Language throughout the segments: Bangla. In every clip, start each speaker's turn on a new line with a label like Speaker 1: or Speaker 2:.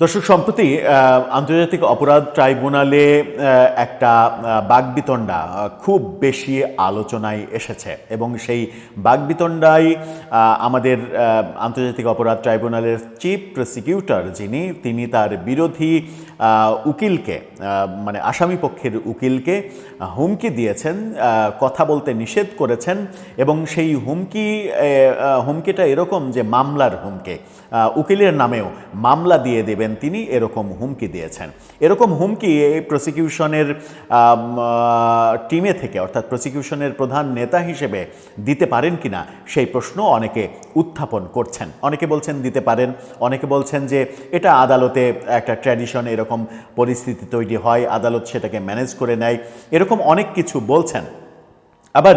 Speaker 1: দর্শক সম্প্রতি আন্তর্জাতিক অপরাধ ট্রাইব্যুনালে একটা বাগবিতণ্ডা খুব বেশি আলোচনায় এসেছে এবং সেই বাগবিতণ্ডায় আহ, আমাদের আন্তর্জাতিক অপরাধ ট্রাইব্যুনালের চিফ প্রসিকিউটর যিনি তিনি তার বিরোধী উকিলকে মানে আসামি পক্ষের উকিলকে হুমকি দিয়েছেন কথা বলতে নিষেধ করেছেন এবং সেই হুমকি হুমকিটা এরকম যে মামলার হুমকি উকিলের নামেও মামলা দিয়ে দেবেন তিনি এরকম হুমকি দিয়েছেন। এরকম হুমকি এই প্রসিকিউশনের টিমে থেকে, অর্থাৎ প্রসিকিউশনের প্রধান নেতা হিসেবে দিতে পারেন কিনা সেই প্রশ্ন অনেকে উত্থাপন করছেন। অনেকে বলছেন দিতে পারেন, অনেকে বলছেন যে এটা আদালতে একটা ট্র্যাডিশন এরকম পরিস্থিতি তৈরি হয়, আদালত সেটাকে ম্যানেজ করে নেয়, এরকম অনেক কিছু বলছেন। আবার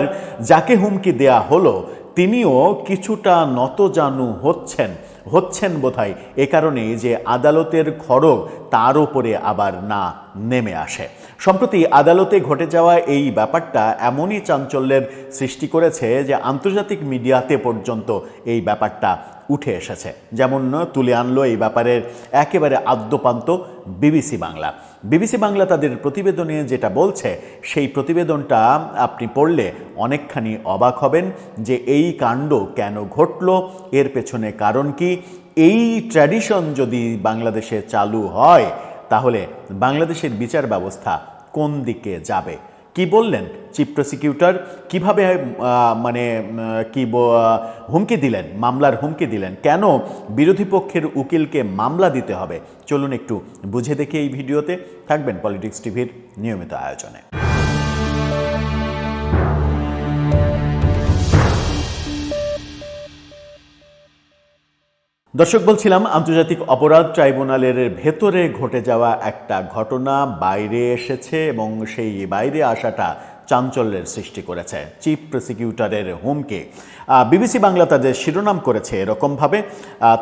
Speaker 1: যাকে হুমকি দেয়া হলো, তিনিও কিছুটা নতজানু হচ্ছেন। হচ্ছেন বোধহয় এ কারণেই যে আদালতের খড়গ তার উপরে আবার না নেমে আসে। সম্প্রতি আদালতে ঘটে যাওয়া এই ব্যাপারটা এমনই চাঞ্চল্যের সৃষ্টি করেছে যে আন্তর্জাতিক মিডিয়াতে পর্যন্ত এই ব্যাপারটা উঠে এসেছে। যেমন তুলে আনলো এই ব্যাপারের একেবারে আদ্যপান্ত বিবিসি বাংলা। বিবিসি বাংলা তাদের প্রতিবেদনে যেটা বলছে, সেই প্রতিবেদনটা আপনি পড়লে অনেকখানি অবাক হবেন যে এই কাণ্ড কেন ঘটলো, এর পেছনে কারণ কি এই ট্র্যাডিশন যদি বাংলাদেশে চালু হয়, তাহলে বাংলাদেশের বিচার ব্যবস্থা কোন দিকে যাবে? কি বললেন চিফ প্রসিকিউটর কীভাবে মানে কি হুমকি দিলেন, মামলার হুমকি দিলেন? কেন বিরোধী পক্ষের উকিলকে মামলা দিতে হবে? চলুন একটু বুঝে দেখি এই ভিডিওতে। থাকবেন পলিটিক্স টিভির নিয়মিত আয়োজনে। দর্শক, বলছিলাম আন্তর্জাতিক অপরাধ ট্রাইব্যুনালের ভেতরে ঘটে যাওয়া একটা ঘটনা বাইরে এসেছে এবং সেই বাইরে আসাটা চাঞ্চল্যের সৃষ্টি করেছে, চিফ প্রসিকিউটরের হুমকি। বিবিসি বাংলা তাদের শিরোনাম করেছে এরকমভাবে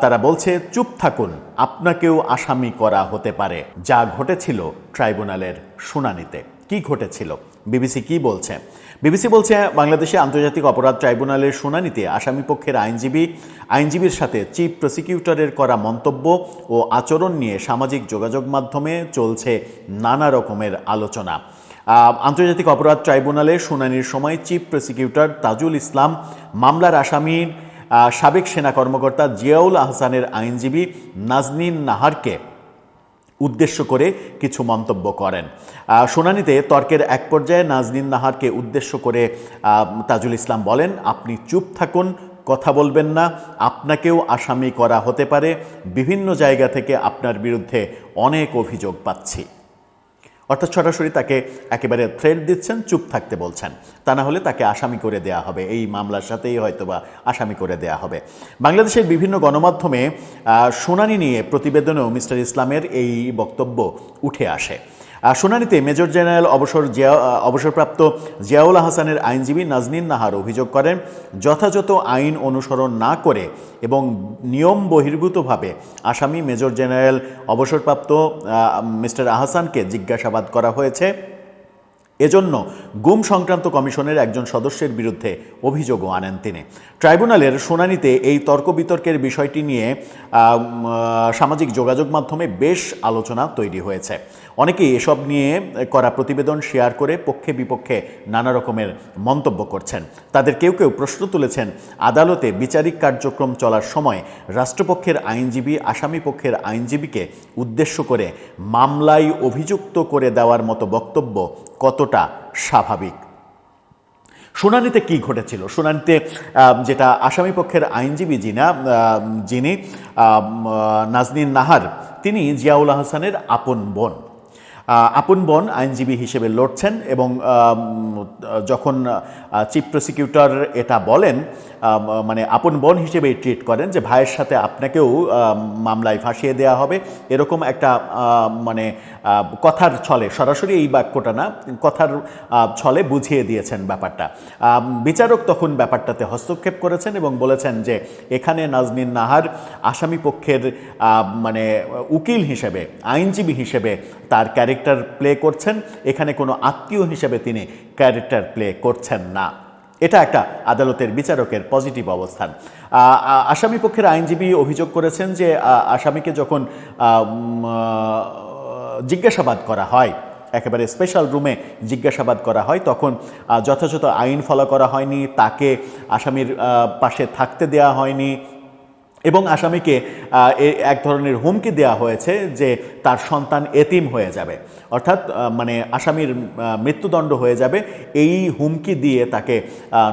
Speaker 1: তারা বলছে, চুপ থাকুন, আপনাকেও আসামি করা হতে পারে যা ঘটেছিল ট্রাইব্যুনালের শুনানিতে। কি ঘটেছিল? বিবিসি কি বলছে? বিবিসি বলছে, বাংলাদেশে আন্তর্জাতিক অপরাধ ট্রাইব্যুনালের শুনানিতে আসামি পক্ষের আইনজীবী, আইনজীবীর সাথে চিফ প্রসিকিউটরের করা মন্তব্য ও আচরণ নিয়ে সামাজিক যোগাযোগ মাধ্যমে চলছে নানা রকমের আলোচনা। আন্তর্জাতিক অপরাধ ট্রাইব্যুনালে শুনানির সময় চিফ প্রসিকিউটর তাজুল ইসলাম, মামলার আসামির সাবেক সেনা কর্মকর্তা জিয়াউল আহসানের আইনজীবী নাজনীন নাহারকে উদ্দেশ্য করে কিছু মন্তব্য করেন। শুনানিতে তর্কের এক পর্যায়ে নাজনীন নাহারকে উদ্দেশ্য করে তাজুল ইসলাম বলেন, আপনি চুপ থাকুন, কথা বলবেন না, আপনাকেও আসামি করা হতে পারে। বিভিন্ন জায়গা থেকে আপনার বিরুদ্ধে অনেক অভিযোগ পাচ্ছি। অর্থাৎ সরাসরি তাকে একেবারে থ্রেড দিচ্ছেন, চুপ থাকতে বলছেন। তা না হলে তাকে আসামি করে দেয়া হবে। এই মামলার সাথেই হয়তোবা আসামি করে দেয়া হবে। বাংলাদেশের বিভিন্ন গণমাধ্যমে শুনানি নিয়ে প্রতিবেদনেও মিস্টার ইসলামের এই বক্তব্য উঠে আসে। শুনানিতে মেজর জেনারেল অবসর জিয়া অবসরপ্রাপ্ত জিয়াউল হাসানের আইনজীবী নাজনীন নাহার অভিযোগ করেন, যথাযথ আইন অনুসরণ না করে এবং নিয়ম বহির্ভূতভাবে আসামি মেজর জেনারেল অবসরপ্রাপ্ত মিস্টার আহসানকে জিজ্ঞাসাবাদ করা হয়েছে। এজন্য গুম সংক্রান্ত কমিশনের একজন সদস্যের বিরুদ্ধে অভিযোগও আনেন তিনি। ট্রাইব্যুনালের শুনানিতে এই তর্ক বিতর্কের বিষয়টি নিয়ে সামাজিক যোগাযোগ মাধ্যমে বেশ আলোচনা তৈরি হয়েছে। অনেকেই এসব নিয়ে করা প্রতিবেদন শেয়ার করে পক্ষে বিপক্ষে নানা রকমের মন্তব্য করছেন। তাদের কেউ কেউ প্রশ্ন তুলেছেন, আদালতে বিচারিক কার্যক্রম চলার সময় রাষ্ট্রপক্ষের আইনজীবী আসামি পক্ষের আইনজীবীকে উদ্দেশ্য করে মামলায় অভিযুক্ত করে দেওয়ার মতো বক্তব্য কতটা স্বাভাবিক? শুনানিতে কি ঘটেছিল? শুনানিতে যেটা আসামি পক্ষের আইনজীবী যিনা যিনি নাজনীন নাহার, তিনি জিয়াউল হাসানের আপন বোন। আপন বন আইনজীবী হিসেবে লড়ছেন এবং যখন চিফ প্রসিকিউটর এটা বলেন মানে আপন বন হিসেবে ট্রিট করেন যে ভাইয়ের সাথে আপনাকেও মামলায় ফাঁসিয়ে দেওয়া হবে। এরকম একটা মানে কথার ছলে, সরাসরি এই বাক্যটা না, কথার ছলে বুঝিয়ে দিয়েছেন ব্যাপারটা। বিচারক তখন ব্যাপারটাতে হস্তক্ষেপ করেছেন এবং বলেছেন যে এখানে নাজনীন নাহার আসামি পক্ষের মানে উকিল হিসেবে, আইনজীবী হিসেবে তার ক্যারেক্টার প্লে করছেন, এখানে কোনো আত্মীয় হিসেবে তিনি ক্যারেক্টার প্লে করছেন না। এটা একটা আদালতের বিচারকের পজিটিভ অবস্থান। আসামি পক্ষের আইনজীবী অভিযোগ করেছেন যে আসামিকে যখন জিজ্ঞাসাবাদ করা হয়, একেবারে স্পেশাল রুমে জিজ্ঞাসাবাদ করা হয়, তখন যথাযথ আইন ফলো করা হয়নি, তাকে আসামির পাশে থাকতে দেওয়া হয়নি এবং আসামিকে এক ধরনের হুমকি দেওয়া হয়েছে যে তার সন্তান এতিম হয়ে যাবে। অর্থাৎ মানে আসামির মৃত্যুদণ্ড হয়ে যাবে। এই হুমকি দিয়ে তাকে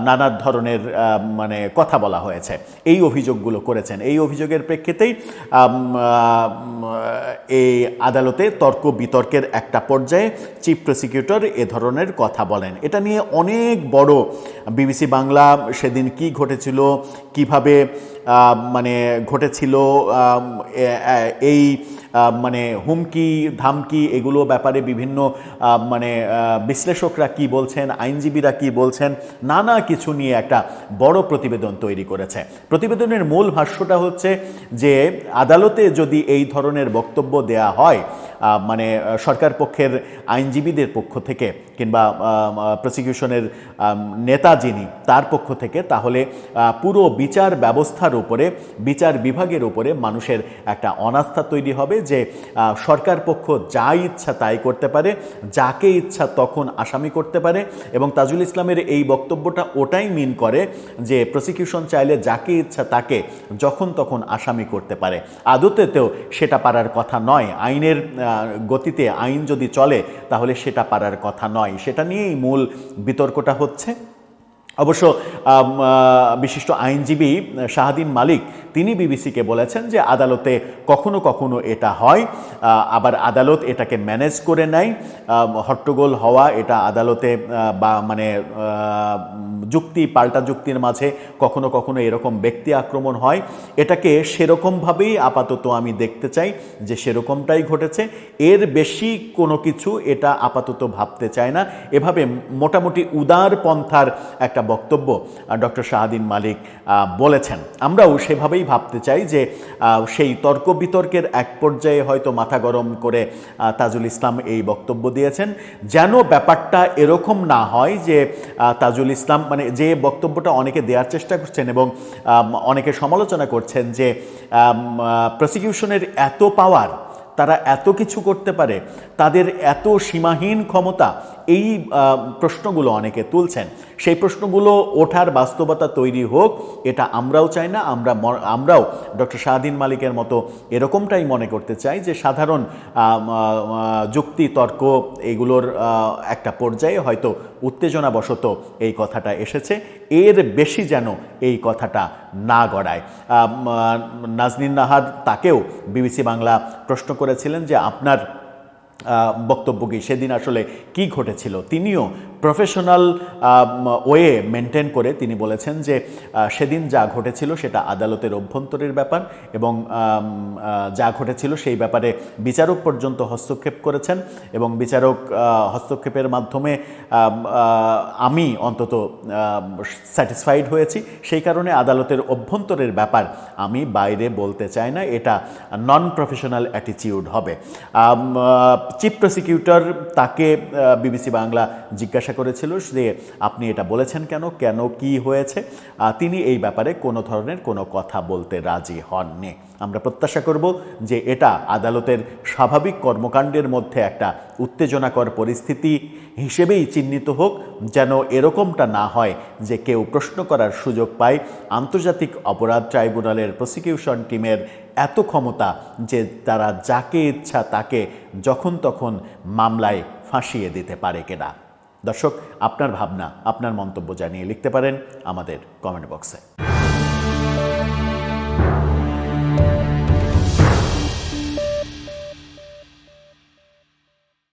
Speaker 1: নানা ধরনের মানে কথা বলা হয়েছে। এই অভিযোগগুলো করেছেন। এই অভিযোগের প্রেক্ষিতেই এই আদালতে তর্ক বিতর্কের একটা পর্যায়ে চিফ প্রসিকিউটর এ ধরনের কথা বলেন। এটা নিয়ে অনেক বড় বিবিসি বাংলা সেদিন কি ঘটেছিল, কীভাবে মানে ঘটেছিল এই মানে হুমকি, ধামকি এগুলো ব্যাপারে বিভিন্ন মানে বিশ্লেষকরা কি বলছেন, আইনজীবীরা কি বলছেন, নানা কিছু নিয়ে একটা বড় প্রতিবেদন তৈরি করেছে। প্রতিবেদনের মূল ভাষ্যটা হচ্ছে যে, আদালতে যদি এই ধরনের বক্তব্য দেয়া হয় মানে সরকার পক্ষের আইনজীবীদের পক্ষ থেকে কিংবা প্রসিকিউশনের নেতা যিনি, তার পক্ষ থেকে তাহলে পুরো বিচার ব্যবস্থার উপরে, বিচার বিভাগের উপরে মানুষের একটা অনাস্থা তৈরি হবে যে সরকার পক্ষ যা ইচ্ছা তাই করতে পারে, যাকে ইচ্ছা তখন আসামি করতে পারে এবং তাজুল ইসলামের এই বক্তব্যটা ওটাই মিন করে যে প্রসিকিউশন চাইলে যাকে ইচ্ছা তাকে যখন তখন আসামি করতে পারে। আদতেতেও সেটা পারার কথা নয়। আইনের গতিতে আইন যদি চলে তাহলে সেটা পারার কথা নয়। সেটা নিয়েই মূল বিতর্কটা হচ্ছে। অবশ্য বিশিষ্ট আইনজীবী শাহাদিন মালিক, তিনি বিবিসিকে বলেছেন যে আদালতে কখনো কখনো এটা হয় আবার আদালত এটাকে ম্যানেজ করে নেয় হট্টগোল হওয়া এটা আদালতে বা মানে যুক্তি, পাল্টা যুক্তির মাঝে কখনো কখনো এরকম ব্যক্তি আক্রমণ হয়। এটাকে সেরকমভাবেই আপাতত আমি দেখতে চাই যে সেরকমটাই ঘটেছে। এর বেশি কোনো কিছু এটা আপাতত ভাবতে চায় না। এভাবে মোটামুটি উদার পন্থার একটা বক্তব্য ডক্টর শাহাদিন মালিক বলেছেন। আমরাও সেভাবেই ভাবতে চাই যে সেই তর্ক বিতর্কের এক পর্যায়ে হয়তো মাথা গরম করে তাজুল ইসলাম এই বক্তব্য দিয়েছেন। যেন ব্যাপারটা এরকম না হয় যে তাজুল ইসলাম মানে যে বক্তব্যটা অনেকে দেওয়ার চেষ্টা করছেন এবং অনেকে সমালোচনা করছেন যে প্রসিকিউশনের এত পাওয়ার তারা এত কিছু করতে পারে, তাদের এত সীমাহীন ক্ষমতা, এই প্রশ্নগুলো অনেকে তুলছেন। সেই প্রশ্নগুলো ওঠার বাস্তবতা তৈরি হোক, এটা আমরাও চাই না, আমরা আমরাও ডক্টর শাহাদিন মালিকের মতো এরকমটাই মনে করতে চাই যে সাধারণ যুক্তি, তর্ক এগুলোর একটা পর্যায়ে হয়তো উত্তেজনাবশত এই কথাটা এসেছে। এর বেশি যেন এই কথাটা না গড়ায়। নাজনীন নাহাদ তাকেও বিবিসি বাংলা প্রশ্ন করেছিলেন যে আপনার বক্তব্য কি? সেদিন আসলে কি ঘটেছিল? তিনিও প্রফেশনাল ওয়ে মেনটেন করে তিনি বলেছেন যে সেদিন যা ঘটেছিল সেটা আদালতের অভ্যন্তরের ব্যাপার এবং যা ঘটেছিল সেই ব্যাপারে বিচারক পর্যন্ত হস্তক্ষেপ করেছেন এবং বিচারক হস্তক্ষেপের মাধ্যমে, আমি অন্তত স্যাটিসফাইড হয়েছি। সেই কারণে আদালতের অভ্যন্তরের ব্যাপার আমি বাইরে বলতে চাই না, এটা নন প্রফেশনাল অ্যাটিটিউড হবে চিফ প্রসিকিউটর তাকে বিবিসি বাংলা জিজ্ঞাসা করেছিল যে আপনি এটা বলেছেন কেন কেন কি হয়েছে? তিনি এই ব্যাপারে কোনো ধরনের কোনো কথা বলতে রাজি হননি। আমরা প্রত্যাশা করব যে এটা আদালতের স্বাভাবিক কর্মকাণ্ডের মধ্যে একটা উত্তেজনাকর পরিস্থিতি হিসেবেই চিহ্নিত হোক, যেন এরকমটা না হয় যে কেউ প্রশ্ন করার সুযোগ পায় আন্তর্জাতিক অপরাধ ট্রাইব্যুনালের প্রসিকিউশন টিমের এত ক্ষমতা যে তারা যাকে ইচ্ছা তাকে যখন তখন মামলায় ফাঁসিয়ে দিতে পারে কিনা। দর্শক আপনার ভাবনা আপনার মন্তব্য জানিয়ে লিখতে পারেন আমাদের কমেন্ট বক্সে